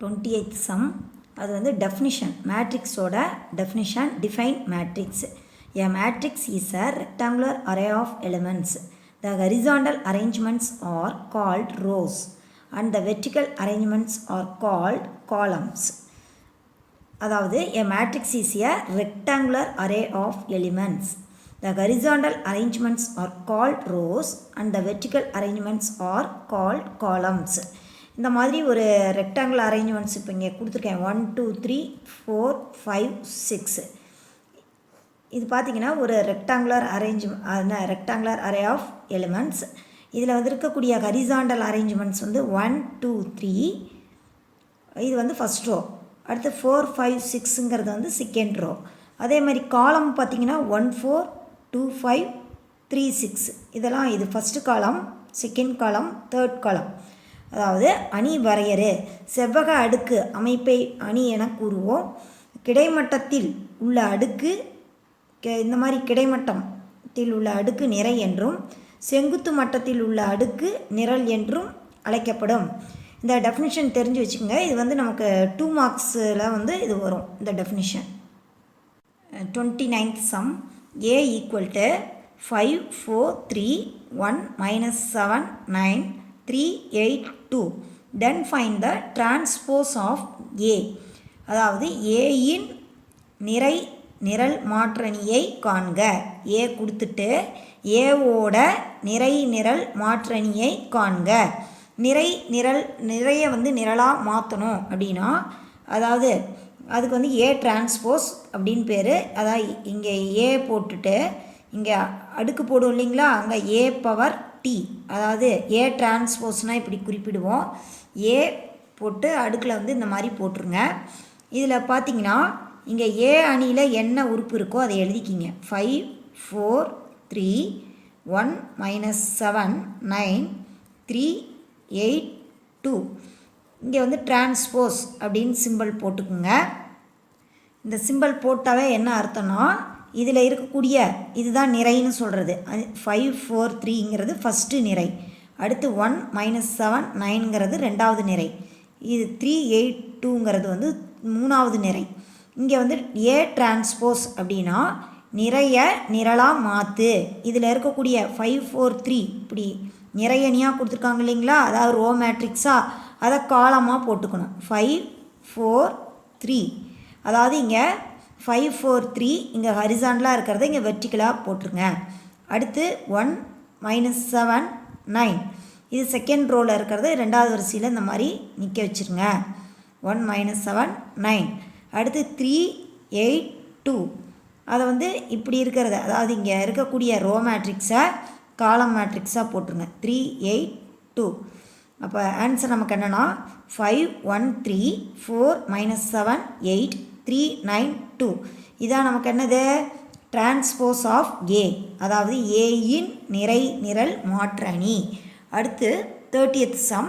Twenty eighth sum அது வந்து definition மேட்ரிக்ஸோட definition define matrix a matrix is a rectangular array of elements the horizontal arrangements are called rows and the vertical arrangements are called columns அதாவது a matrix is a rectangular array of elements the horizontal arrangements are called rows and the vertical arrangements are called columns இந்த மாதிரி ஒரு rectangle arrangements இப்போ இங்கே கொடுத்துருக்கேன். One two three four five six இது பார்த்தீங்கன்னா ஒரு rectangular arrange rectangular array of elements இதில் வந்து இருக்கக்கூடிய ஹரிசாண்டல் அரேஞ்ச்மெண்ட்ஸ் வந்து ஒன் டூ த்ரீ இது வந்து ஃபஸ்ட் ரோ அடுத்து ஃபோர் ஃபைவ் சிக்ஸுங்கிறது வந்து செகண்ட் ரோ அதே மாதிரி காலம் பார்த்தீங்கன்னா one four two five three six இதெல்லாம் இது ஃபஸ்ட்டு காலம் செகண்ட் காலம் தேர்ட் காலம் அதாவது அணி வரையறு. செவ்வக அடுக்கு அமைப்பை அணி என கூறுவோம். கிடைமட்டத்தில் உள்ள அடுக்கு இந்த மாதிரி கிடைமட்டத்தில் உள்ள அடுக்கு நிறை என்றும் செங்குத்து மட்டத்தில் உள்ள அடுக்கு நிரல் என்றும் அழைக்கப்படும். இந்த டெஃபினிஷன் தெரிஞ்சு வச்சுக்கோங்க. இது வந்து நமக்கு டூ மார்க்ஸில் வந்து இது வரும் இந்த definition twenty ninth sum A equal to five four three one minus seven nine three eight two then find the transpose of A அதாவது ஏயின் நிறை நிரல் மாற்றணியை காண்க. ஏ கொடுத்துட்டு ஏவோட நிறை நிரல் மாற்றணியை காண்க. நிறை நிரல் நிறைய வந்து நிரலாக மாற்றணும் அப்படின்னா அதாவது அதுக்கு வந்து ஏ டிரான்ஸ்போஸ் அப்படின்னு பேர். அதாவது இங்கே ஏ போட்டுட்டு இங்கே அடுக்கு போடும் இல்லைங்களா? அங்கே ஏ பவர் டி அதாவது ஏ டிரான்ஸ்போஸ்னால் இப்படி குறிப்பிடுவோம். ஏ போட்டு அடுக்கில் வந்து இந்த மாதிரி போட்டுருங்க. இதில் பார்த்தீங்கன்னா இங்கே ஏ அணியில் என்ன உறுப்பு இருக்கோ அதை எழுதிக்கிங்க. Five four three one minus seven nine three eight two இங்கே வந்து டிரான்ஸ்போஸ் அப்படின்னு சிம்பிள் போட்டுக்குங்க. இந்த சிம்பிள் போட்டாவே என்ன அர்த்தம்னா இதில் இருக்கக்கூடிய இதுதான் நிறைன்னு சொல்கிறது. ஃபைவ் ஃபோர் த்ரீங்கிறது ஃபஸ்ட்டு நிறை. அடுத்து ஒன் மைனஸ் செவன் நைனுங்கிறது ரெண்டாவது நிறை. இது த்ரீ எயிட் டூங்கிறது வந்து மூணாவது நிறை. இங்கே வந்து ஏ டிரான்ஸ்போஸ் அப்படின்னா நிறைய நிரலாக மாற்று இதில் இருக்கக்கூடிய ஃபைவ் ஃபோர் த்ரீ இப்படி நிறையணியாக கொடுத்துருக்காங்க இல்லைங்களா? அதாவது ரோ மேட்ரிக்ஸாக அதை காலமாக போட்டுக்கணும். ஃபைவ் ஃபோர் த்ரீ அதாவது இங்கே ஃபைவ் ஃபோர் த்ரீ இங்கே ஹரிசான்லாம் இருக்கிறத இங்கே வெர்டிக்கலாக போட்டுருங்க. அடுத்து ஒன் மைனஸ் செவன் நைன் இது செகண்ட் ரோவில் இருக்கிறது ரெண்டாவது வரிசையில் இந்த மாதிரி நிற்க வச்சுருங்க. ஒன் மைனஸ் செவன் நைன் அடுத்து த்ரீ எயிட் டூ அதை வந்து இப்படி இருக்கிறத அதாவது இங்கே இருக்கக்கூடிய ரோ மேட்ரிக்ஸை காலம் மேட்ரிக்ஸாக போட்டுருங்க. த்ரீ எயிட் டூ அப்போ ஆன்சர் நமக்கு என்னென்னா five one three four minus seven eight three nine two இதான் நமக்கு என்னது? டிரான்ஸ்போஸ் ஆஃப் ஏ அதாவது ஏயின் நிறை நிரல் மாற்றணி. அடுத்து தேர்ட்டியத் சம்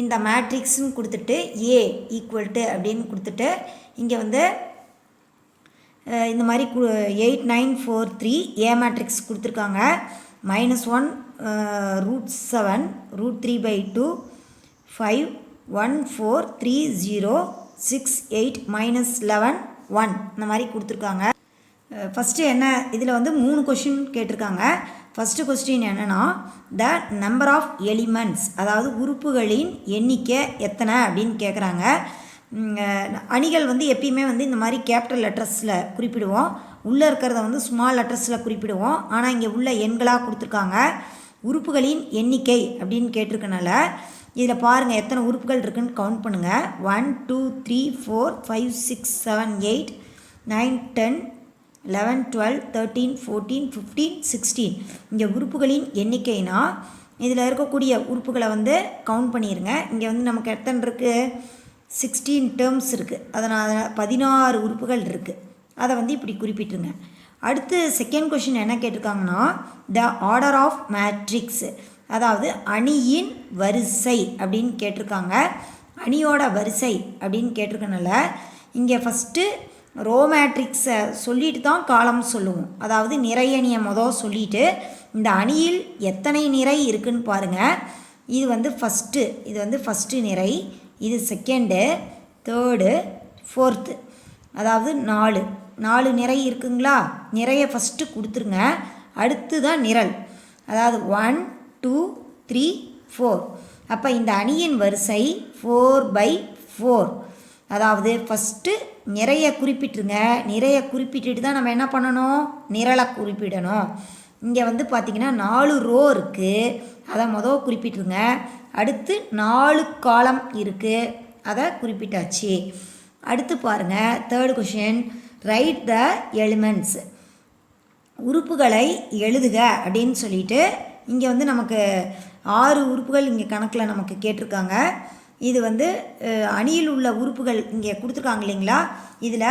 இந்த மேட்ரிக்ஸ்னு கொடுத்துட்டு ஏ ஈக்குவல் டு அப்படின்னு கொடுத்துட்டு இங்கே வந்து இந்த மாதிரி கு eight nine four three A matrix கொடுத்துருக்காங்க. Minus one root seven root three by two five one four three zero six eight minus eleven one இந்த மாதிரி கொடுத்துருக்காங்க. ஃபஸ்ட்டு என்ன இதில் வந்து மூணு கொஷின் கேட்டிருக்காங்க. ஃபஸ்ட்டு கொஸ்டின் என்னென்னா த நம்பர் ஆஃப் எலிமெண்ட்ஸ் அதாவது உறுப்புகளின் எண்ணிக்கை எத்தனை அப்படின்னு கேட்குறாங்க அணிகள் வந்து எப்பயுமே வந்து இந்த மாதிரி கேபிட்டல் லெட்டர்ஸில் குறிப்பிடுவோம். உள்ளே இருக்கிறத வந்து ஸ்மால் லெட்டர்ஸில் குறிப்பிடுவோம். ஆனால் இங்கே உள்ள எண்களாக கொடுத்துருக்காங்க. உறுப்புகளின் எண்ணிக்கை அப்படின்னு கேட்டிருக்கனால இதில் பாருங்கள் எத்தனை உறுப்புகள் இருக்குதுன்னு கவுண்ட் பண்ணுங்கள் one two three four five six seven eight nine ten eleven twelve thirteen fourteen fifteen sixteen இங்கே உறுப்புகளின் எண்ணிக்கைனா இதில் இருக்கக்கூடிய உறுப்புகளை வந்து கவுண்ட் பண்ணிடுங்க இங்கே வந்து நமக்கு எத்தனை இருக்குது சிக்ஸ்டீன் டேர்ம்ஸ் இருக்குது அதனால் பதினாறு உறுப்புகள் இருக்குது அதை வந்து இப்படி குறிப்பிட்டுருங்க. அடுத்து செகண்ட் கொஷின் என்ன கேட்டிருக்காங்கன்னா த ஆர்டர் ஆஃப் மேட்ரிக்ஸு அதாவது அணியின் வரிசை அப்படின்னு கேட்டிருக்காங்க. அணியோட வரிசை அப்படின்னு கேட்டிருக்கனால இங்கே ஃபஸ்ட்டு ரோ மேட்ரிக்ஸை சொல்லிட்டு தான் காலம் சொல்லுவோம். அதாவது நிறையணியை மொதல் சொல்லிட்டு இந்த அணியில் எத்தனை நிறை இருக்குன்னு பாருங்கள் இது வந்து ஃபஸ்ட்டு இது வந்து ஃபஸ்ட்டு நிறை இது செகண்டு தேர்டு ஃபோர்த்து அதாவது நாலு. நாலு நிறை இருக்குங்களா? நிறைய ஃபஸ்ட்டு கொடுத்துருங்க. அடுத்து தான் நிரல். அதாவது ஒன் டூ த்ரீ ஃபோர் அப்போ இந்த அணியின் வரிசை ஃபோர் பை ஃபோர் அதாவது ஃபஸ்ட்டு நிறைய குறிப்பிட்டுருங்க. நிறைய குறிப்பிட்டுட்டு தான் நம்ம என்ன பண்ணணும்? நிரலை குறிப்பிடணும். இங்கே வந்து பார்த்திங்கன்னா நாலு ரோ இருக்குது அதை மொதல் குறிப்பிட்டுருங்க. அடுத்து நாலு காலம் இருக்குது அதை குறிப்பிட்டாச்சு. அடுத்து பாருங்கள் third question write the elements உறுப்புகளை எழுதுக அப்படின்னு சொல்லிட்டு இங்கே வந்து நமக்கு ஆறு உறுப்புகள் இங்கே கணக்கில் நமக்கு கேட்டிருக்காங்க. இது வந்து அணியில் உள்ள உறுப்புகள் இங்கே கொடுத்துருக்காங்க இல்லைங்களா? இதில்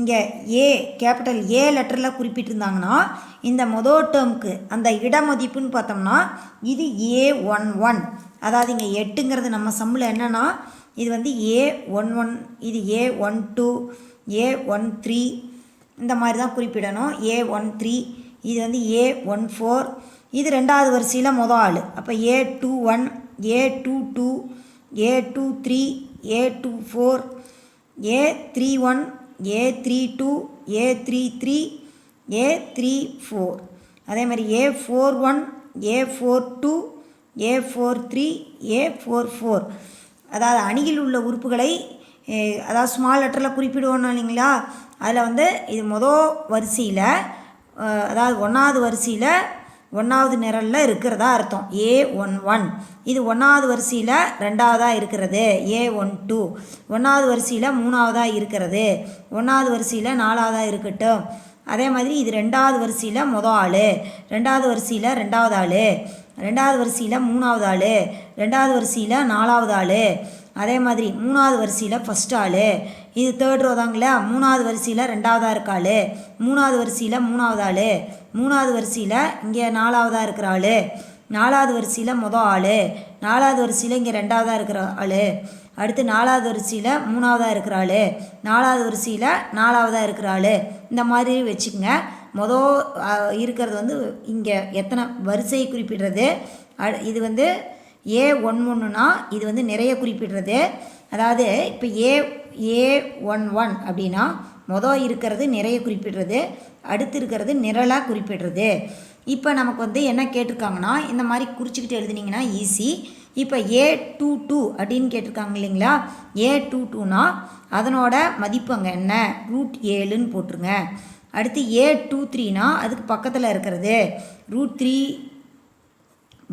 இங்கே ஏ கேபிட்டல் ஏ லெட்டரில் குறிப்பிட்டிருந்தாங்கன்னா இந்த மொதல் டேர்முக்கு அந்த இடமதிப்புன்னு பார்த்தோம்னா இது ஏ ஒன் ஒன் அதாவது இங்கே எட்டுங்கிறது நம்ம சம்மில் என்னென்னா இது வந்து ஏ ஒன் ஒன் இது A one two A one three இந்த மாதிரி தான் குறிப்பிடணும். ஏ ஒன் த்ரீ இது வந்து ஏ ஒன் ஃபோர் இது ரெண்டாவது வரிசையில் மொதல் ஆள். அப்போ A two one A two two A two three A two four A three one A three two A three three A three four அதே மாதிரி A four one A four two A four three A four four அதாவது அணியில் உள்ள உறுப்புகளை அதாவது small லெட்டரில் குறிப்பிடுவோம் இல்லைங்களா? அதில் வந்து இது மொதல் வரிசையில் அதாவது ஒன்றாவது வரிசையில் ஒன்றாவது நிரலில் இருக்கிறதா அர்த்தம். ஏ ஒன் ஒன் இது ஒன்றாவது வரிசையில் ரெண்டாவதாக இருக்கிறது. ஏ ஒன் டூ ஒன்றாவது வரிசையில் மூணாவதாக இருக்கிறது. ஒன்றாவது வரிசையில் நாலாவதாக இருக்கட்டும். அதே மாதிரி இது ரெண்டாவது வரிசையில் மொதல் ஆள். ரெண்டாவது வரிசையில் ரெண்டாவது ஆள். ரெண்டாவது வரிசையில் மூணாவது ஆள். ரெண்டாவது வரிசையில் நாலாவது ஆள். அதே மாதிரி மூணாவது வரிசையில் ஃபஸ்ட் ஆள். இது தேர்ட் ரோ தாங்களா மூணாவது வரிசையில் ரெண்டாவதாக இருக்க ஆள் மூணாவது வரிசையில் மூணாவது ஆள். மூணாவது வரிசையில் இங்கே நாலாவதாக இருக்கிற ஆள். நாலாவது வரிசையில் மொதல் ஆள். நாலாவது வரிசையில் இங்கே ரெண்டாவதாக இருக்கிற ஆள். அடுத்து நாலாவது வரிசையில் மூணாவதாக இருக்கிற ஆள். நாலாவது வரிசையில் நாலாவதாக இருக்கிற ஆள். இந்த மாதிரி வச்சுக்கோங்க. மொதல் இருக்கிறது வந்து இங்கே எத்தனை வரிசையை குறிப்பிடுறது? அ- இது வந்து ஏ ஒன் ஒன்றுனா இது வந்து நிறைய குறிப்பிடுறது. அதாவது இப்போ ஏ ஏ ஒன் ஒன் அப்படின்னா மொதல் இருக்கிறது நிறைய குறிப்பிடுறது அடுத்து இருக்கிறது நிரலாக குறிப்பிடுறது. இப்போ நமக்கு வந்து என்ன கேட்டிருக்காங்கன்னா இந்த மாதிரி குறிச்சிக்கிட்டு எழுதுனீங்கன்னா ஈஸி இப்போ ஏ டூ டூ அப்படின்னு கேட்டிருக்காங்க இல்லைங்களா? ஏ டூ டூனா அதனோட மதிப்பு அங்கே என்ன? ரூட் ஏழுன்னு போட்டுருங்க. அடுத்து ஏ டூ த்ரீனா அதுக்கு பக்கத்தில் இருக்கிறது. Root three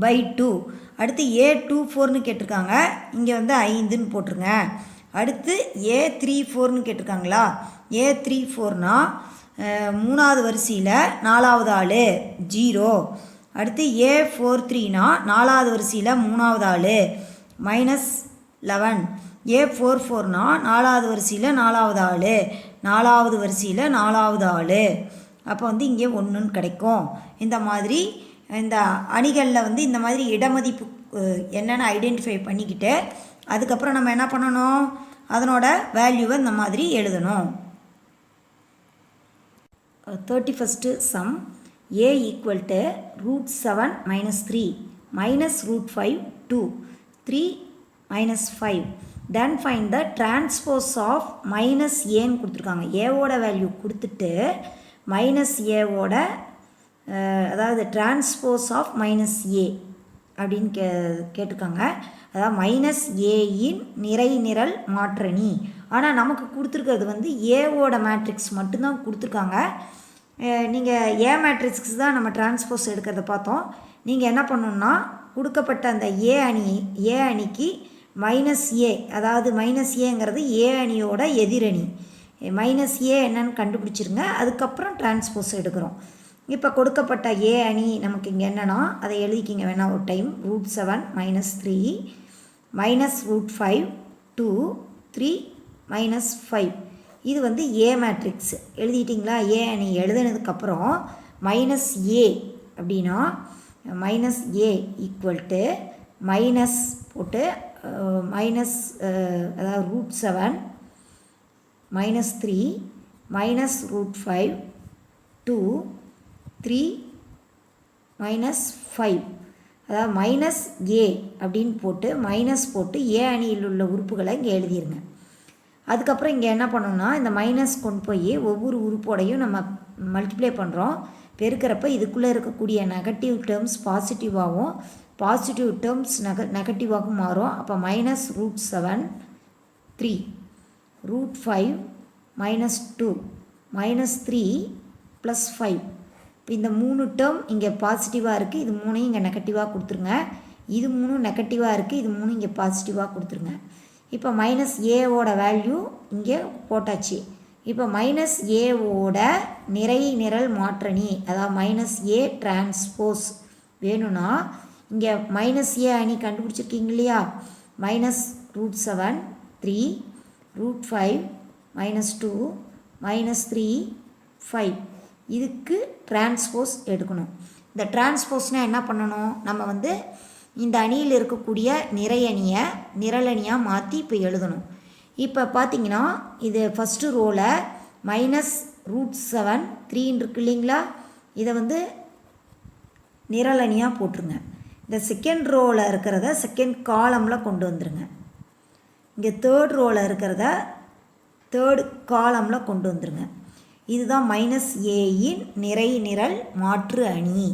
by two. அடுத்து ஏ டூ ஃபோர்னு கேட்டிருக்காங்க. இங்கே வந்து ஐந்துன்னு போட்டுருங்க. அடுத்து ஏ த்ரீ ஃபோர்னு கேட்டிருக்காங்களா? ஏ த்ரீ ஃபோர்னா மூணாவது வரிசையில் நாலாவது ஆள் ஜீரோ. அடுத்து ஏ ஃபோர் த்ரீனா நாலாவது வரிசையில் மூணாவது ஆள் மைனஸ் லெவன். ஏ ஃபோர் ஃபோர்னா நாலாவது வரிசையில் நாலாவது ஆள் நாலாவது வரிசையில் நாலாவது ஆள். அப்போ வந்து இங்கே ஒன்றுன்னு கிடைக்கும். இந்த மாதிரி இந்த அணிகளில் வந்து இந்த மாதிரி இடமதிப்பு என்னென்னு ஐடென்டிஃபை பண்ணிக்கிட்டு அதுக்கப்புறம் நம்ம என்ன பண்ணணும்? அதனோட வேல்யூவை இந்த மாதிரி எழுதணும். Thirty first sum A equal to root seven minus three minus root five two three minus five then find the transpose of minus ஏன்னு கொடுத்துருக்காங்க. ஏவோட வேல்யூ கொடுத்துட்டு மைனஸ் ஏவோட அதாவது டிரான்ஸ்போஸ் ஆஃப் மைனஸ் ஏ அப்படின்னு கே கேட்டிருக்காங்க. அதாவது மைனஸ் ஏயின் நிறை நிரல் மாற்றணி. ஆனால் நமக்கு கொடுத்துருக்கிறது வந்து ஏவோட மேட்ரிக்ஸ் மட்டும்தான் கொடுத்துருக்காங்க. நீங்கள் ஏ மேட்ரிக்ஸ் தான் நம்ம டிரான்ஸ்போஸ் எடுக்கிறத பார்த்தோம். நீங்கள் என்ன பண்ணணுன்னா கொடுக்கப்பட்ட அந்த ஏ அணி ஏ அணிக்கு மைனஸ் ஏ அதாவது மைனஸ் ஏங்கிறது ஏ அணியோட எதிரணி. மைனஸ் ஏ என்னன்னு கண்டுபிடிச்சிருங்க. அதுக்கப்புறம் டிரான்ஸ்போஸ் எடுக்கிறோம். இப்போ கொடுக்கப்பட்ட ஏ அணி நமக்கு இங்கே என்னன்னா அதை எழுதிக்கிங்க வேணால் ஒரு time root seven minus three minus root five two three minus five இது வந்து ஏ மேட்ரிக்ஸ் எழுதிட்டிங்களா? ஏ அணி எழுதுனதுக்கப்புறம் மைனஸ் ஏ அப்படின்னா minus A equal to minus போட்டு மைனஸ் அதாவது root seven minus three minus root five two three minus five அதாவது minus A அப்படின்னு போட்டு minus போட்டு ஏ அணியில் உள்ள உறுப்புகளை இங்கே எழுதிருங்க. அதுக்கப்புறம் இங்கே என்ன பண்ணணும்னா இந்த மைனஸ் கொண்டு போய் ஒவ்வொரு உறுப்போடையும் நம்ம மல்டிப்ளை பண்ணுறோம் பெருக்கிறப்ப இதுக்குள்ளே இருக்கக்கூடிய நெகட்டிவ் டேர்ம்ஸ் பாசிட்டிவாகவும் பாசிட்டிவ் டேர்ம்ஸ் நெக நெகட்டிவாகவும் மாறும். அப்போ minus root seven three root five minus two minus three plus five இந்த மூணு டேர்ம் இங்கே பாசிட்டிவாக இருக்குது இது மூணையும் இங்கே நெகட்டிவாக கொடுத்துருங்க. இது மூணும் நெகட்டிவாக இருக்குது இது மூணும் இங்கே பாசிட்டிவாக கொடுத்துருங்க. இப்போ மைனஸ் ஏவோட வேல்யூ இங்கே போட்டாச்சு. இப்போ மைனஸ் ஏவோட நிறை நிரல் மாற்றணி அதாவது மைனஸ் ஏ டிரான்ஸ்போஸ் வேணும்னா இங்கே மைனஸ் ஏ அணி கண்டுபிடிச்சிருக்கீங்க இல்லையா? Minus root seven three root five minus two minus three five இதுக்கு டிரான்ஸ்போஸ் எடுக்கணும். இந்த டிரான்ஸ்போஸ்னால் என்ன பண்ணணும்? நம்ம வந்து இந்த அணியில் இருக்கக்கூடிய நிறை அணியை நிரலணியாக மாற்றி இப்போ எழுதணும். இப்போ பார்த்தீங்கன்னா இது ஃபஸ்ட்டு ரோவில் மைனஸ் ரூட் செவன் த்ரீன்னு இருக்கு இல்லைங்களா? இதை வந்து நிரலணியாக போட்டுருங்க. இந்த செகண்ட் ரோவில் இருக்கிறத செகண்ட் காலமில் கொண்டு வந்துருங்க. இங்கே தேர்ட் ரோவில் இருக்கிறத தேர்ட் காலமில் கொண்டு வந்துருங்க. இதுதான் மைனஸ் ஏயின் நிறை நிரல் மாற்று அணி.